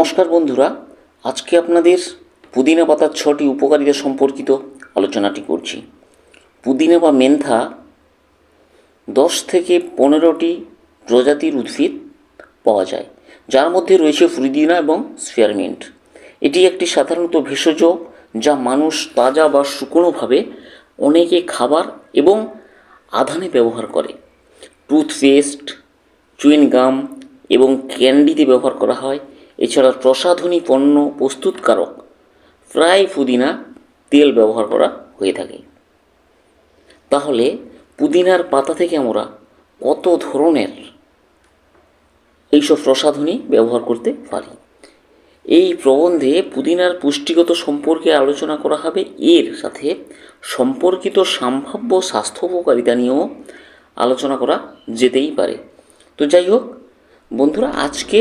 নমস্কার বন্ধুরা, আজকে আপনাদের পুদিনা পাতার ছটি উপকারিতা সম্পর্কিত আলোচনাটি করছি। পুদিনা বা মেন্থা দশ থেকে পনেরোটি প্রজাতির উদ্ভিদ পাওয়া যায়, যার মধ্যে রয়েছে ফ্রিদিনা এবং স্পেয়ারমিন্ট। এটি একটি সাধারণত ভেষজ, যা মানুষ তাজা বা শুকনোভাবে অনেকে খাবার এবং আধানে ব্যবহার করে। টুথপেস্ট, চুইন গাম এবং ক্যান্ডিতে ব্যবহার করা হয়। এছাড়া প্রসাধনী পণ্য প্রস্তুতকারক প্রায় পুদিনা তেল ব্যবহার করা হয়ে থাকে। তাহলে পুদিনার পাতা থেকে আমরা কত ধরনের এইসব প্রসাধনী ব্যবহার করতে পারি? এই প্রবন্ধে পুদিনার পুষ্টিগত সম্পর্কে আলোচনা করা হবে। এর সাথে সম্পর্কিত সম্ভাব্য স্বাস্থ্য উপকারিতা নিয়েও আলোচনা করা যেতেই পারে। তো যাই হোক, বন্ধুরা, আজকে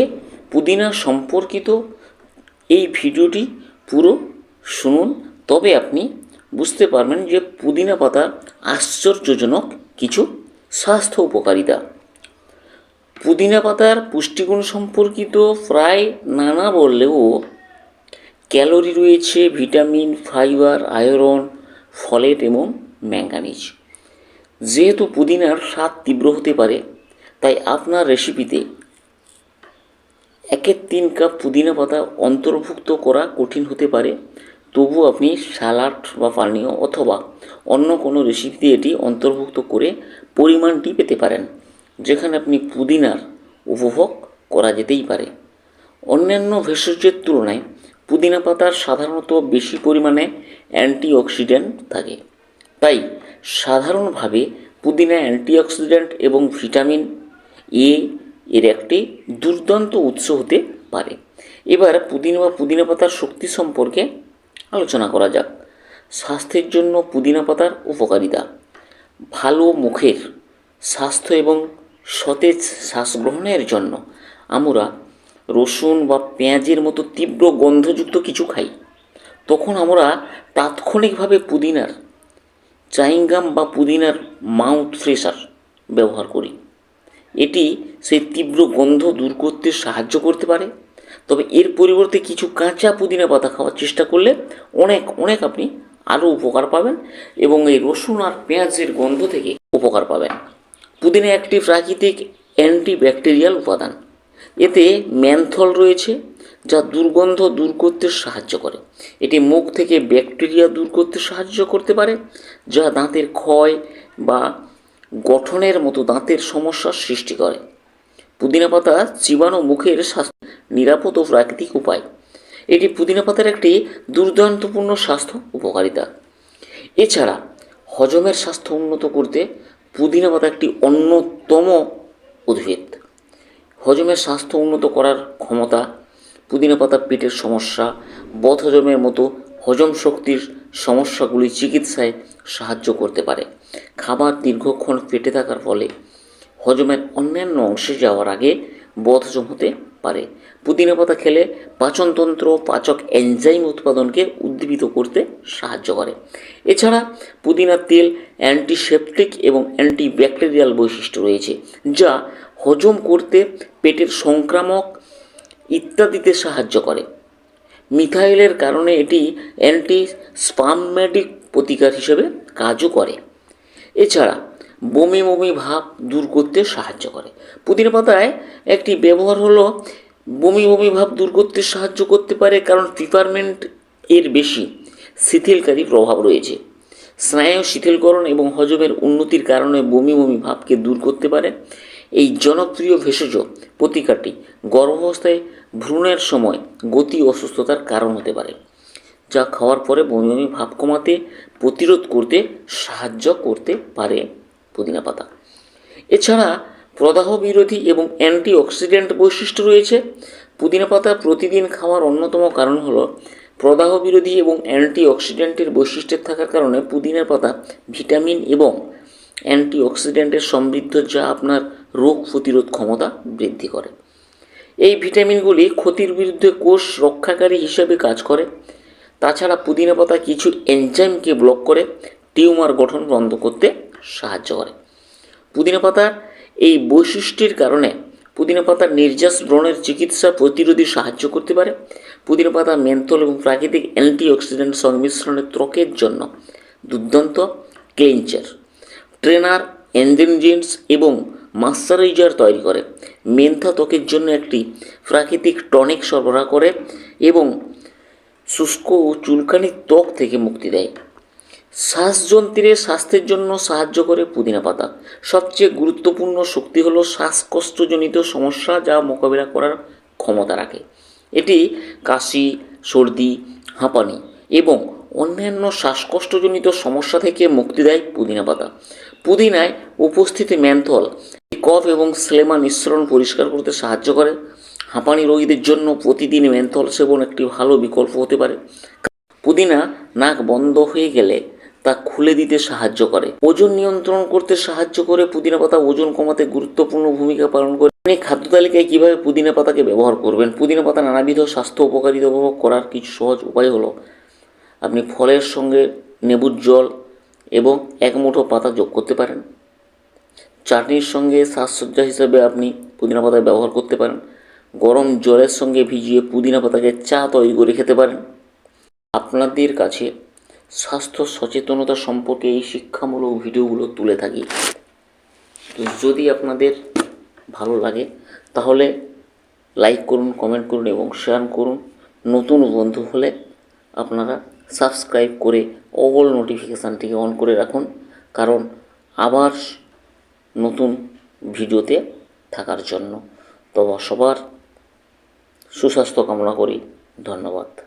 পুদিনা সম্পর্কিত এই ভিডিওটি পুরো শুনুন। তবে আপনি বুঝতে পারবেন যে পুদিনা পাতা আশ্চর্যজনক কিছু স্বাস্থ্য উপকারিতা। পুদিনা পাতার পুষ্টিগুণ সম্পর্কিত প্রায় নানা বললেও ক্যালোরি রয়েছে, ভিটামিন, ফাইবার, আয়রন, ফলেট এবং ম্যাঙ্গানিজ যেহেতু পুদিনার স্বাদ তীব্র হতে পারে, তাই আপনার রেসিপিতে একের তিন কাপ পুদিনা পাতা অন্তর্ভুক্ত করা কঠিন হতে পারে। তবু আপনি স্যালাড বা পানীয় অথবা অন্য কোনো রেসিপিতে এটি অন্তর্ভুক্ত করে পরিমাণটি পেতে পারেন, যেখানে আপনি পুদিনার উপভোগ করা যেতেই পারে। অন্যান্য ভেষজের তুলনায় পুদিনা পাতার সাধারণত বেশি পরিমাণে অ্যান্টিঅক্সিডেন্ট থাকে। তাই সাধারণভাবে পুদিনা অ্যান্টিঅক্সিডেন্ট এবং ভিটামিন এ এর একটি দুর্দান্ত উৎস হতে পারে। এবার পুদিনা বা পুদিনা পাতার শক্তি সম্পর্কে আলোচনা করা যাক। স্বাস্থ্যের জন্য পুদিনা পাতার উপকারিতা। ভালো মুখের স্বাস্থ্য এবং সতেজ শ্বাস গ্রহণের জন্য আমরা রসুন বা পেঁয়াজের মতো তীব্র গন্ধযুক্ত কিছু খাই। তখন আমরা তাৎক্ষণিকভাবে পুদিনার চাইঙ্গাম বা পুদিনার মাউথ ফ্রেশার ব্যবহার করি। এটি সেই তীব্র গন্ধ দূর করতে সাহায্য করতে পারে। তবে এর পরিবর্তে কিছু কাঁচা পুদিনা পাতা খাওয়ার চেষ্টা করলে অনেক অনেক আপনি আরও উপকার পাবেন এবং এই রসুন আর পেঁয়াজের গন্ধ থেকে উপকার পাবেন। পুদিনা একটি প্রাকৃতিক অ্যান্টিব্যাকটেরিয়াল উপাদান। এতে ম্যানথল রয়েছে, যা দুর্গন্ধ দূর করতে সাহায্য করে। এটি মুখ থেকে ব্যাকটেরিয়া দূর করতে সাহায্য করতে পারে, যা দাঁতের ক্ষয় বা গঠনের মতো দাঁতের সমস্যার সৃষ্টি করে। পুদিনা পাতা চিবানো মুখের স্বাস্থ্য নিরাপদ ও প্রাকৃতিক উপায়। এটি পুদিনা পাতার একটি দুর্দান্তপূর্ণ স্বাস্থ্য উপকারিতা। এছাড়া হজমের স্বাস্থ্য উন্নত করতে পুদিনা পাতা একটি অন্যতম উদ্ভিদ। হজমের স্বাস্থ্য উন্নত করার ক্ষমতা পুদিনা পাতা পেটের সমস্যা, বদহজমের মতো হজম শক্তির সমস্যাগুলি চিকিৎসায় সাহায্য করতে পারে। খাবার দীর্ঘক্ষণ পেটে থাকার ফলে হজমের অন্যান্য অংশে যাওয়ার আগে বদহজম হতে পারে। পুদিনা পাতা খেলে পাচনতন্ত্র পাচক এনজাইম উৎপাদনকে উদ্দীপিত করতে সাহায্য করে। এছাড়া পুদিনার তেল অ্যান্টিসেপটিক এবং অ্যান্টিব্যাকটেরিয়াল বৈশিষ্ট্য রয়েছে, যা হজম করতে পেটের সংক্রামক ইত্যাদিতে সাহায্য করে। মিথাইলের কারণে এটি অ্যান্টি স্পামমেটিক প্রতিকার হিসেবে কাজও করে। এছাড়া বমি বমি ভাব দূর করতে সাহায্য করে। পুদিনা পাতায় একটি ব্যবহার হলো বমি বমি ভাব দূর করতে সাহায্য করতে পারে কারণ পিপারমেন্ট এর বেশি শিথিলকারী প্রভাব রয়েছে। স্নায়ু শিথিলকরণ এবং হজমের উন্নতির কারণে বমি বমি ভাবকে দূর করতে পারে। এই জনপ্রিয় ভেষজ প্রতিকারটি গর্ভাবস্থায় ভ্রূণের সময় গতি অসুস্থতার কারণ হতে পারে, যা খাওয়ার পরে বমি বমি ভাব কমাতে প্রতিরোধ করতে, সাহায্য করতে পারে পুদিনা পাতা। এছাড়া প্রদাহ বিরোধী এবং অ্যান্টিঅক্সিডেন্ট বৈশিষ্ট্য রয়েছে। পুদিনা পাতা প্রতিদিন খাওয়ার অন্যতম কারণ হলো প্রদাহ বিরোধী এবং অ্যান্টিঅক্সিডেন্টের বৈশিষ্ট্যের থাকার কারণে পুদিনার পাতা ভিটামিন এবং অ্যান্টিঅক্সিডেন্টের সমৃদ্ধ যা আপনার রোগ প্রতিরোধ ক্ষমতা বৃদ্ধি করে। এই ভিটামিনগুলি ক্ষতির বিরুদ্ধে কোষ রক্ষাকারী হিসেবে কাজ করে। তাছাড়া পুদিনা পাতা কিছু এনজাইমকে ব্লক করে টিউমার গঠন বন্ধ করতে সাহায্য করে। পুদিনা পাতার এই বৈশিষ্ট্যের কারণে পুদিনা পাতা নির্যাস ব্রণের চিকিৎসা প্রতিরোধী সাহায্য করতে পারে। পুদিনা পাতা মেন্থল এবং প্রাকৃতিক অ্যান্টিঅক্সিডেন্ট সংমিশ্রণে ত্বকের জন্য দুর্দান্ত ক্লিনচার ট্রেনার এনজেনজিন্স এবং মাস্টারাইজার তৈরি করে। মেন্থা ত্বকের জন্য একটি প্রাকৃতিক টনিক সরবরাহ করে এবং শুষ্ক ও চুলকানির ত্বক থেকে মুক্তি দেয়। শ্বাসযন্ত্রের স্বাস্থ্যের জন্য সাহায্য করে পুদিনা পাতা। সবচেয়ে গুরুত্বপূর্ণ শক্তি হলো শ্বাসকষ্টজনিত সমস্যা যা মোকাবিলা করার ক্ষমতা রাখে। এটি কাশি, সর্দি, হাঁপানি এবং অন্যান্য শ্বাসকষ্টজনিত সমস্যা থেকে মুক্তি দেয় পুদিনা পাতা। পুদিনায় উপস্থিত ম্যান্থল কফ এবং স্লেমা মিশ্রণ পরিষ্কার করতে সাহায্য করে। হাঁপানি রোগীদের জন্য প্রতিদিন মেন্থল সেবন একটি ভালো বিকল্প হতে পারে। পুদিনা নাক বন্ধ হয়ে গেলে তা খুলে দিতে সাহায্য করে। ওজন নিয়ন্ত্রণ করতে সাহায্য করে পুদিনা পাতা ওজন কমাতে গুরুত্বপূর্ণ ভূমিকা পালন করে। আপনি খাদ্য তালিকায় কীভাবে পুদিনা পাতাকে ব্যবহার করবেন? পুদিনা পাতা নানাবিধ স্বাস্থ্য উপকারিতা উপভোগ করার কিছু সহজ উপায় হলো, আপনি ফলের সঙ্গে নেবুর জল এবং এক মুঠো পাতা যোগ করতে পারেন। চাটনির সঙ্গে সাজসজ্জা হিসেবে আপনি পুদিনা পাতা ব্যবহার করতে পারেন। গরম জলের সঙ্গে ভিজিয়ে পুদিনা পাতাকে চা তৈরি করে খেতে পারেন। আপনাদের কাছে স্বাস্থ্য সচেতনতা সম্পর্কে এই শিক্ষামূলক ভিডিওগুলো তুলে থাকি। তো যদি আপনাদের ভালো লাগে, তাহলে লাইক করুন, কমেন্ট করুন এবং শেয়ার করুন। নতুন বন্ধু হলে আপনারা সাবস্ক্রাইব করে অল নোটিফিকেশানটিকে অন করে রাখুন, কারণ আবার নতুন ভিডিওতে থাকার জন্য। তো সবার সুস্বাস্থ্য কামনা করি। ধন্যবাদ।